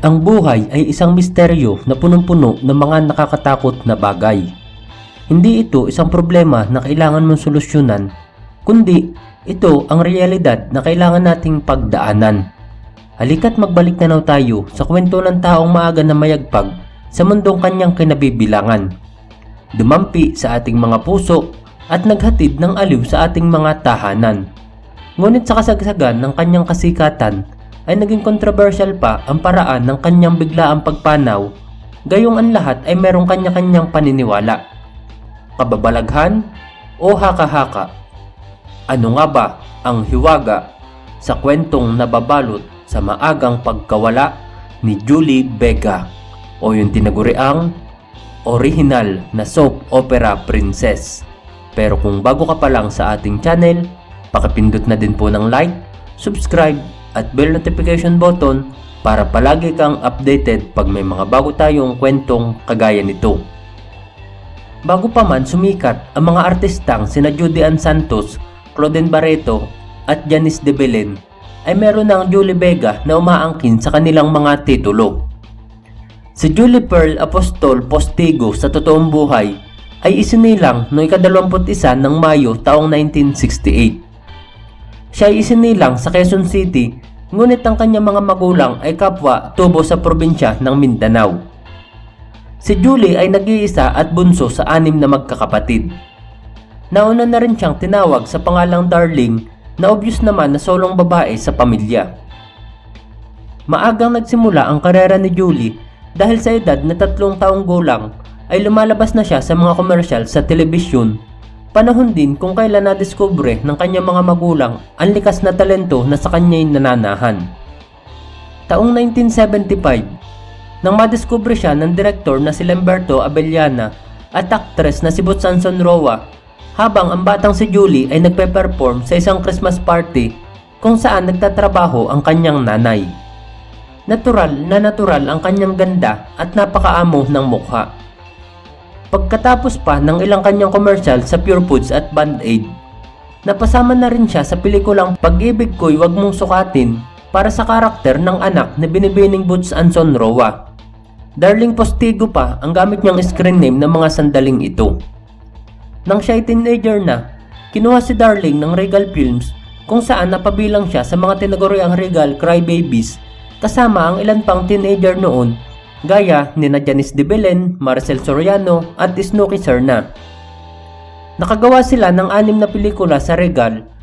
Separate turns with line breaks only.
Ang buhay ay isang misteryo na punong-puno ng mga nakakatakot na bagay. Hindi ito isang problema na kailangan mong solusyonan, kundi ito ang realidad na kailangan nating pagdaanan. Halika't magbalik na tayo sa kwento ng taong maaga na mayagpag sa mundong kanyang kinabibilangan. Dumampi sa ating mga puso at naghatid ng aliw sa ating mga tahanan. Ngunit sa kasagsagan ng kanyang kasikatan ay naging kontrobersyal pa ang paraan ng kanyang biglaang pagpanaw, gayong ang lahat ay merong kanya-kanyang paniniwala. Kababalaghan o haka-haka? Ano nga ba ang hiwaga sa kwentong nababalot sa maagang pagkawala ni Julie Vega o yung tinaguriang original na soap opera princess? Pero kung bago ka pa lang sa ating channel, pakipindot na din po ng like, subscribe at bell notification button para palagi kang updated pag may mga bago tayong kwentong kagaya nito. Bago pa man sumikat ang mga artistang sina Judy Ann Santos, Claudine Barreto at Janice de Belen ay meron ng Julie Vega na umaangkin sa kanilang mga titulo. Si Julie Pearl Apostol Postigo sa totoong buhay ay isinilang noong ikadalawamput-isa ng Mayo taong 1968. Siya ay isinilang sa Quezon City, ngunit ang kanyang mga magulang ay kapwa tubo sa probinsya ng Mindanao. Si Julie ay nag-iisa at bunso sa anim na magkakapatid. Nauna na rin siyang tinawag sa pangalang Darling na obvious naman na solong babae sa pamilya. Maagang nagsimula ang karera ni Julie dahil sa edad na tatlong taong gulang ay lumalabas na siya sa mga komersyal sa telebisyon. Panahon din kung kailan na-discover ng kanyang mga magulang ang likas na talento na sa kanya'y nananahan. Taong 1975, nang madiskubre siya ng direktor na si Lamberto Abellana at actress na si Butsanson Roa, habang ang batang si Julie ay nagpe-perform sa isang Christmas party kung saan nagtatrabaho ang kanyang nanay. Natural na natural ang kanyang ganda at napakaamo ng mukha. Pagkatapos pa ng ilang kanyang komersyal sa Pure Foods at Band-Aid, napasama na rin siya sa pelikulang Pag-ibig ko'y wag mong sukatin para sa karakter ng anak na binibining Boots Anson Roa. Darling Postigo pa ang gamit niyang screen name ng mga sandaling ito. Nang siya ay teenager na, kinuha si Darling ng Regal Films kung saan napabilang siya sa mga tinaguriang Regal Crybabies kasama ang ilan pang teenager noon gaya ni Janice de Belen, Marcel Soriano at Snooki Serna. Nakagawa sila ng anim na pelikula sa Regal